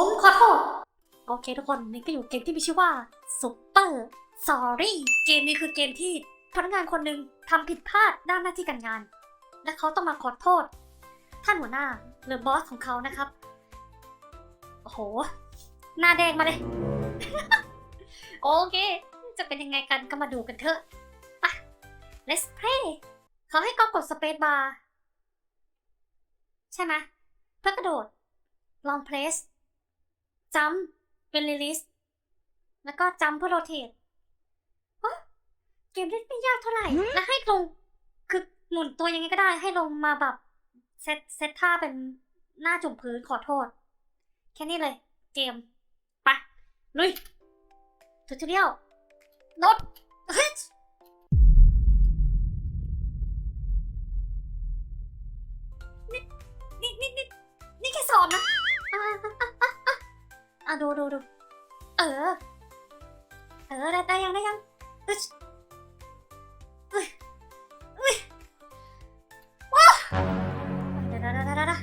ผมขอโทษ โอเคทุกคนนี่ก็อยู่เกมที่มีชื่อว่า Super Sorry เกมนี้คือเกมที่พนักงานคนหนึ่งทำผิดพลาดด้านหน้าที่การงาน และเขาต้องมาขอโทษ ท่านหัวหน้าหรือบอสของเขานะครับ โอ้โห หน้าแดงมาเลย โอเค จะเป็นยังไงกันก็มาดูกันเถอะไป let's play เขาให้ก็กดสเปซบาร์ใช่ไหมเพื่อกระโดดลองเพรส จัมเป็นรีลิส แล้วก็จัมเพื่อโรเทตเกมเล่นไม่ยากเท่าไหร่ และให้ลง คือหมุนตัวยังไงก็ได้ ให้ลงมาแบบเซตเซตท่าเป็นหน้าจุ่มพื้นขอโทษ แค่นี้เลย เกม ไปลุยทูทอเรียลโนดเฮ้ยนี่นี่นี่นี่นี่แค่สอนนะ あどろろあうらたやらやんうしううわあららららら。ち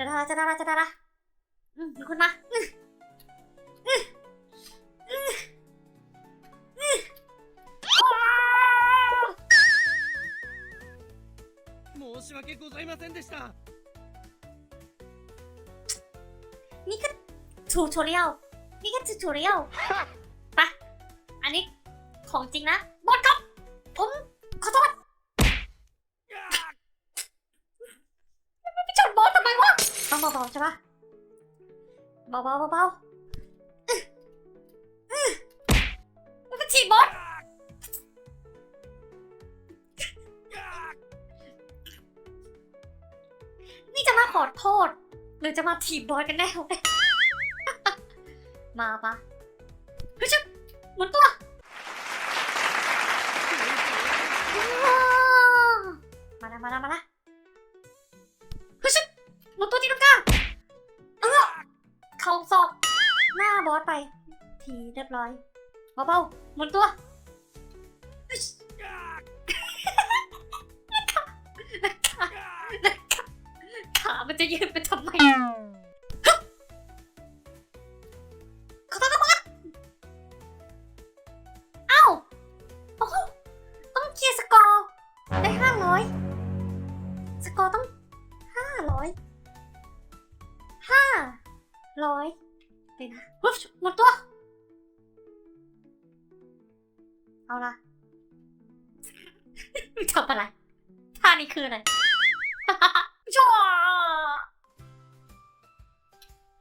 ゃらちゃらちゃら。うん、よくな。うん。うん。うん。うん。申し訳ございませんでした。 ทูทอเรียลนี่ก็ทูทอเรียลไปะอันนี้ของจริงนะบอสครับ ผมขอโทษไม่ไปชนบอสทำไมวะต้องเบาๆใช่ปะเบาๆเบาๆอื้ออื้อมันเป็นทีบบอสนี่จะมาขอโทษ หรือจะมาถีบบอสกันแน่วะ มาปะเฮ้ยชิบหมุนตัวว้าวมาละมาละมาละเฮ้ยชิบหมุนตัวที่ตรงกลางเออเข่าศอกหน้าบอสไป ทีเรียบร้อยเบาๆหมุนตัวเฮ้ยชิขาขามันจะยืดไปทำไม เดี๋ยวนะปุ๊บหมดตัว เอาละทำอะไรท่านี้คืออะไรชัว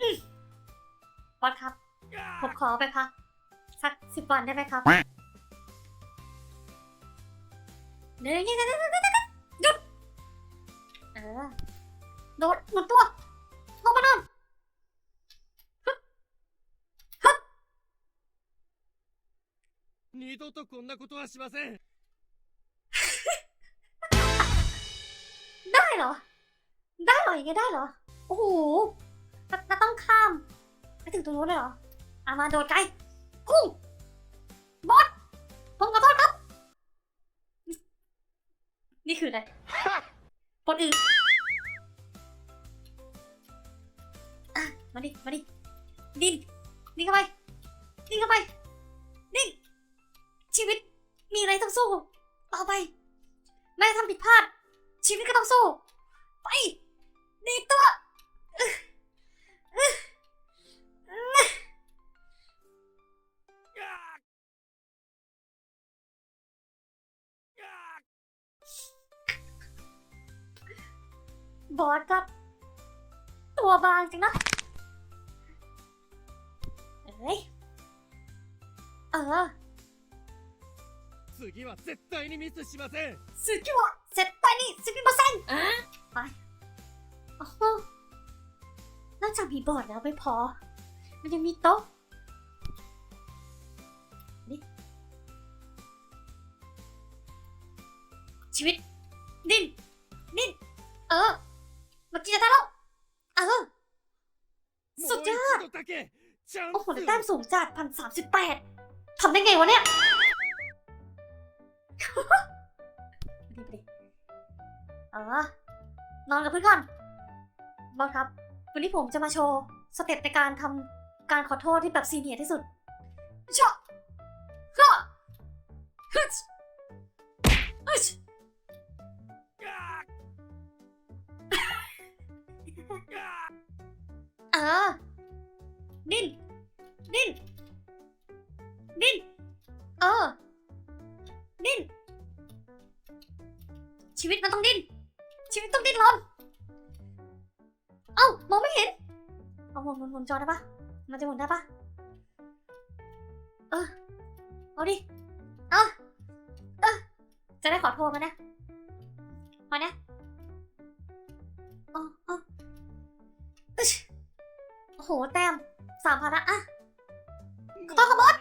อืมบอสครับ ผมขอไปพักสักสิบวันได้ไหมครับเดี๋ยวนี่เดี๋ยวเดี๋ยวเดี๋ยวเดี๋ยวหยุดเออโดดหมุนตัวลงมานอน 二度とこんなことはしません。 ได้เหรอ ได้เหรออย่างเงี้ยได้เหรอ โอ้โหแล้วแล้วต้องข้ามไปถึงตรงนู้นเลยเหรออามาโดดไกลพุ่งบอสผมขอโทษครับ นี่คืออะไรปนอื่นอ่ะมาดิ มาดิ ดินดินเข้าไป ดินเข้าไป ดิน ชีวิตมีอะไรต้องสู้ต่อไปแม่ทำผิดพลาด ชีวิตก็ต้องสู้ ไปดีดตัวบอสครับ ตัวบางจังนะเอ้ย เออ 次は絶対にミスしません。สุดยอดเสร็จไปนี่สิบเปอร์เซ็นต์ไปโอ้โหนอกจากมีบอร์ดแล้วไม่พอ มันยังมีโต๊ะนี่ชีวิต ดิ้น ดิ้น เออเมื่อกี้จะได้แล้ว เออ もう สุด 一 ยอด 度だけチャン โอ้โห ス แต่แต้ม を。 สูงจัดพันสามสิบแปดทำได้ไงวะเนี่ย นอนกับเพื่อนก่อนบอสครับ วันนี้ผมจะมาโชว์สเต็ปในการทำการขอโทษที่แบบซีเนียร์ที่สุดชอบฮะฮึชฮึชเออดิ้นดิ้นดิ้น จอได้ปะมันจะหมุนได้ปะเออ เอาดิ เอาเออ จะได้ขอโทษมันนะมานะโอ้โอ้โอ้โห แต้มสามพันละอะต้องขบด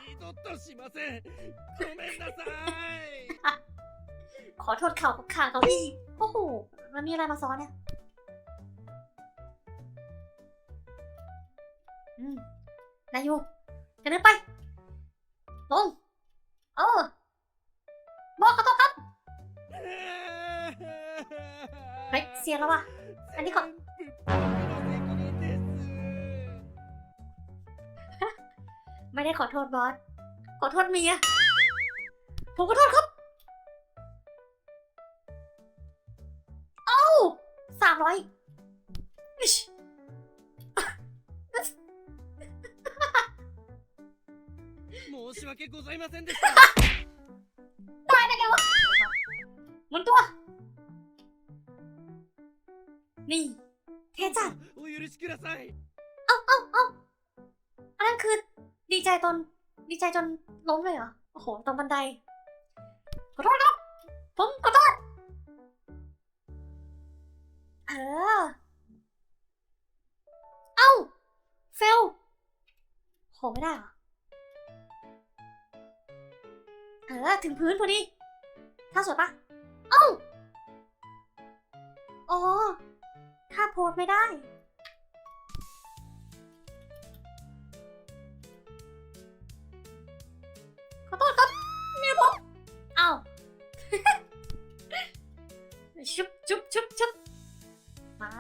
ขอโทษเข่ากับขาเขาอีกโอ้โห มันมีอะไรมาซ้อนเนี่ย นายอยูจะเดินไป ลง เออบอกขอโทษครับ เฮ้ย เสียแล้ววะอันนี้ขอไม่ได้ขอโทษบอส ขอโทษเมีย ผมขอโทษครับ เอ้าสามร้อย 申し訳ございませんでした ตายได้ไงวะหมุนตัว นี่ เทจัด お許しください เอ้าเอ้าเอ้าอันนั้นคือ ดีใจตอน ดีใจจนล้มเลยเหรอ โอ้โห ตรงบันได ขอโทษครับ ผมขอโทษ เออ เอ้า เฟลโหไม่ได้เหรอ ออถึงพื้นพอดีท่าสวยปะเอ้าอ๋อท่าโพสไม่ได้ ขอโทษครับเมียผมเอ้าชุบชุบชุบชุบมา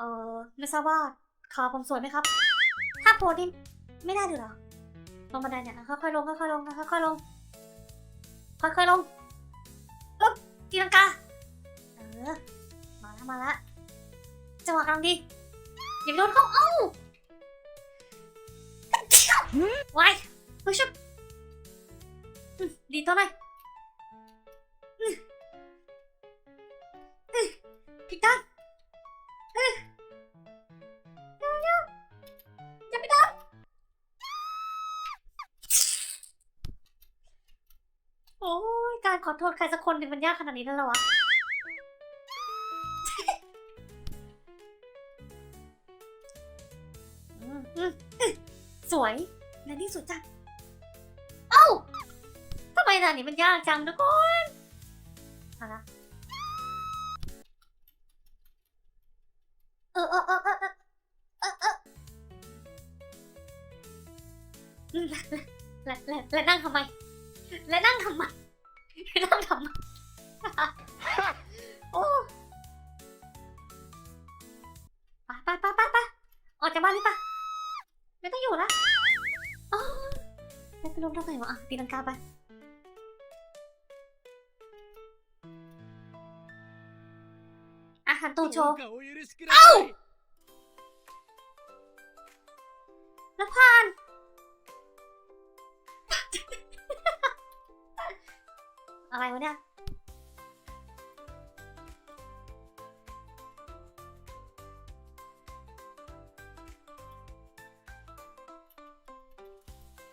เออไม่ทราบว่าขาผมสวยไหมครับ ถ้าโพสนี่ไม่ได้เลยเหรอ ลงบันไดเนี่ยนะค่อยๆลงค่อยๆลงค่อยๆลงค่อยๆลงปึ๊บตีลังกาเออมาแล้วมาแล้วจังหวะกำลังดีอย่าโดนเขาเอ้าไว้เฮ้ยชุบดีตัวหน่อย โอ้ยการขอโทษใครสักคนหนึ่งมันยากขนาดนี้แล้วเหรอวะ อืมอืมอืมสวยในที่สุดจังเอ้าทำไมด่านนี้มันยากจังทุกคนเอาละเออเออเออเออเออเออเอออืมและและและและนั่งทำไม และนั่งทำไมนั่งทำไมโอ้ไปไปไปไปไปออกจากบ้านนี่ปะไม่ต้องอยู่ละไม่ไปลงทำไมวะอะตีลังกาไปอะหันตูโชว์เอ้าแล้วผ่าน อะไรวะเนี่ย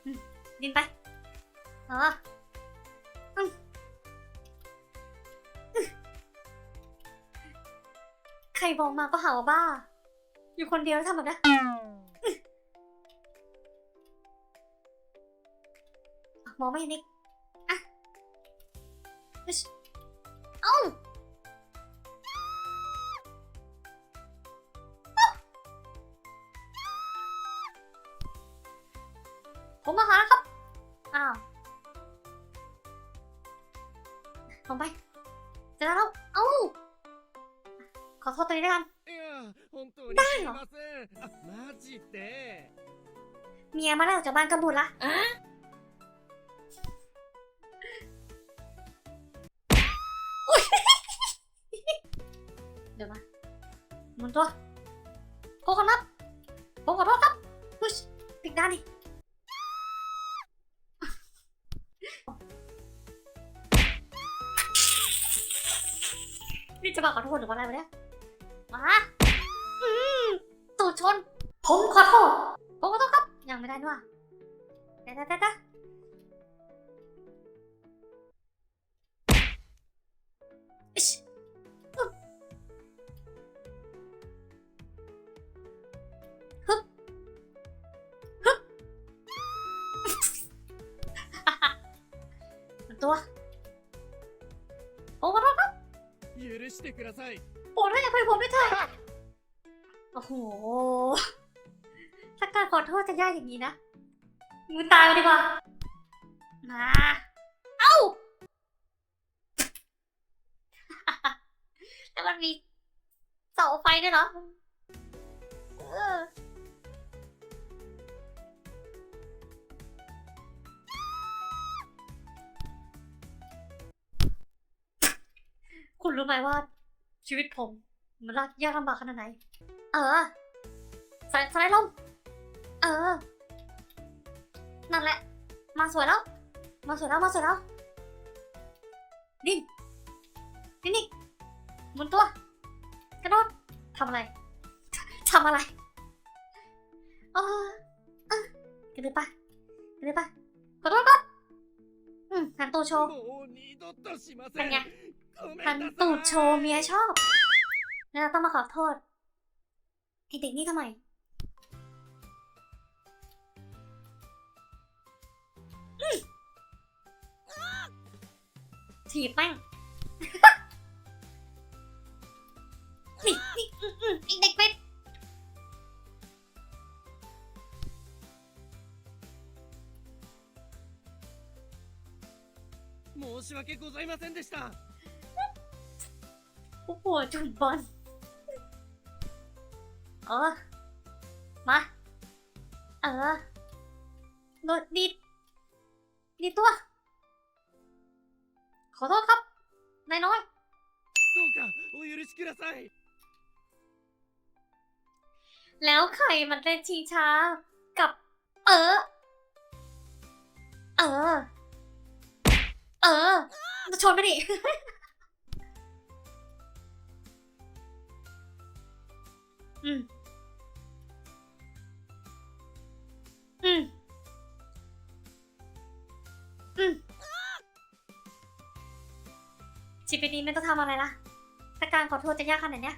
อืมดินไปเอออืมใครมองมาก็หาว่าบ้า อยู่คนเดียวแล้วทำแบบนี้มองไม่เห็นอีก เอ้าผมมาหาแล้วครับ อ้าวลงไปเจอแล้ว เอ้า ขอโทษตัวนี้ด้วยกัน いや本当にだよすいませんあマジで เมียมาได้ออกจากบ้านกำบุญละอุ๊ย นตัวโคกันนับ ผมขอโทษครับพุชปิดด้านดินี่จะมาขอโทษหรือว่าอะไรวะเนี่ยมาอืมตูดชน ผมขอโทษ ผมขอโทษครับ ยังไม่ได้ด้วยเดี๋ยวเดี๋ยว してください โปรดให้อภัยผมด้วยเถอะโอ้โห ถ้าการขอโทษจะยากอย่างนี้นะมึงตายมาดีกว่า มา เอ้า แล้วมันมีเสาไฟด้วยเหรอ เอ รู้ไหมว่า ชีวิตผม มันยากลำบากขนาดไหน เออสไลด์สไลด์ลง เออ นั่นแหละ มาสวยแล้ว มาสวยแล้ว มาสวยแล้วดิ้นดิ้นนี่หมุนตัว กระโดดทำอะไรทำอะไรเออเออกระดึบไปกระดึบไปกระโดด ฮันตูโชเป็นไงฮันตูโชเมียชอบแล้วเราต้องมาขอโทษไอเด็กนี่ทำไมถีบแม่งนี่นี่เด็กเป็ด 申し訳ございませんでした โอ้โหจุ่มบอลเออ มา เออโดดดิดดิดตัว ขอโทษครับ นายน้อย どうかお許しください แล้วใครมันเล่นชิงช้า กับ เออ เออ เ ออจะชนไปดิ อืม อืม อืมชีวิตนี้ไม่ต้องทำอะไรละถ้าการขอโทษจะยากขนาดเนี้ย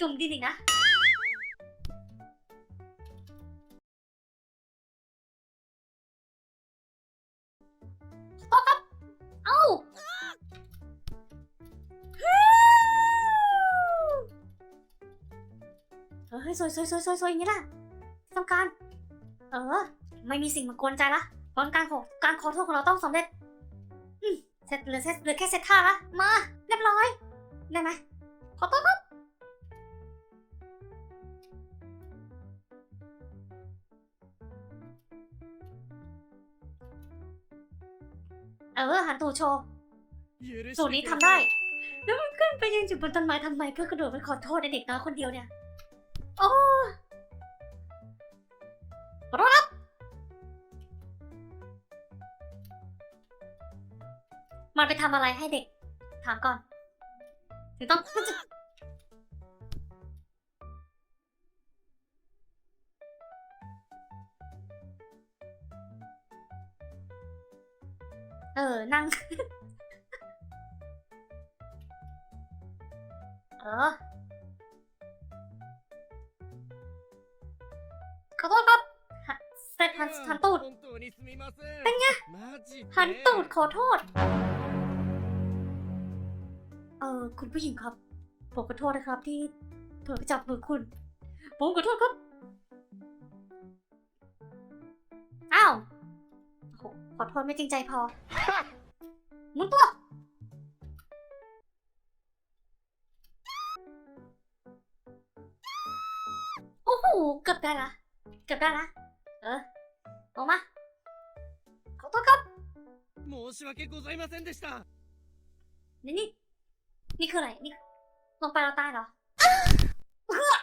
จุ่มดินอีกนะขอโทษครับเอ้า เฮ้ยสวยสวยสวยสวยสวยอย่างนี้แหละที่ต้องการ เออ ไม่มีสิ่งมากวนใจละพราะการขอการขอโทษของเราต้องสำเร็จ อืมเสร็จเหลือเสร็จเหลือแค่เสร็จท่าละมา เรียบร้อย ได้ไหมขอโทษครับ เออหันตูโชว์สูตรนี้ทำได้ แล้วมันขึ้นไปยืนจุดบนต้นไม้ทำไมเพื่อกระโดดไปขอโทษเด็กน้อยคนเดียวเนี่ย โอ้รับมันไปทำอะไรให้เด็ก ถามก่อนถึงต้อง นั่ง เออขอโทษครับเสร็จหันหันตูด เป็นไง หันตูดขอโทษ เออคุณผู้หญิงครับ ผมขอโทษนะครับที่เผลอไจับมือคุณ ผมขอโทษครับ อ้าว ขอโทษไม่จริงใจพอ หมุนตัว โอ้โห เกือบได้ละ เกือบได้ละ เออออกมา ขอโทษครับ 申し訳ございませんでした นี่นี่ นี่คืออะไร นี่ ลงไปเราตายเหรอเฮ้อ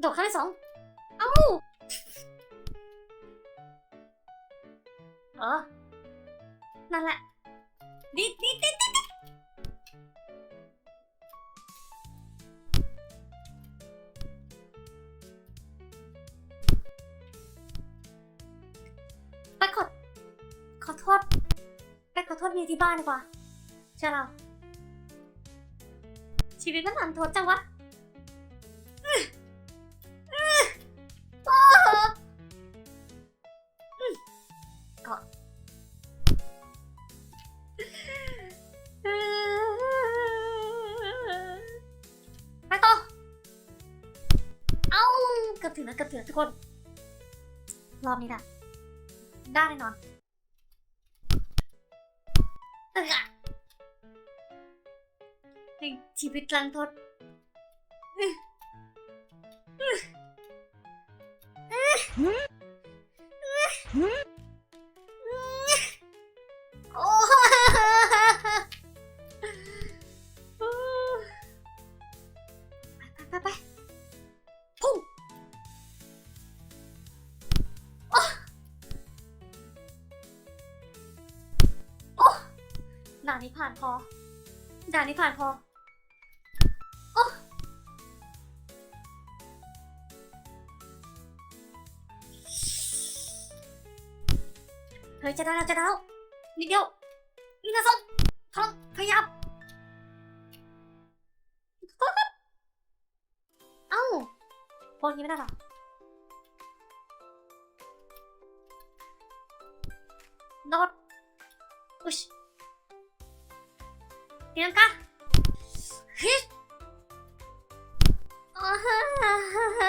โดดขั้นที่สอง เอ้า เออ นั่นแหละ ดิดดิดดิดดิดไปขอขอโทษไปขอโทษเมียที่บ้านดีกว่าเชื่อเราชีวิตมันหลันทดจังวะ เกือบถึงแล้วเกือบถึงแล้วทุกคน รอบนี้นะได้แน่นอนเออในชีวิตรันทดอื้อานนี้ผ่านพอ ด่านนี้ผ่านพอโอ้เฮ้ยจะได้แล้วจะได้แล้วนิดเดียวนี่นะส้มทองพยายามโทษครับเอ้าพวกนี้ไม่ได้หรอโดดอุชเตี ยังกะฮิตอ่าฮ่าฮ่าฮ่า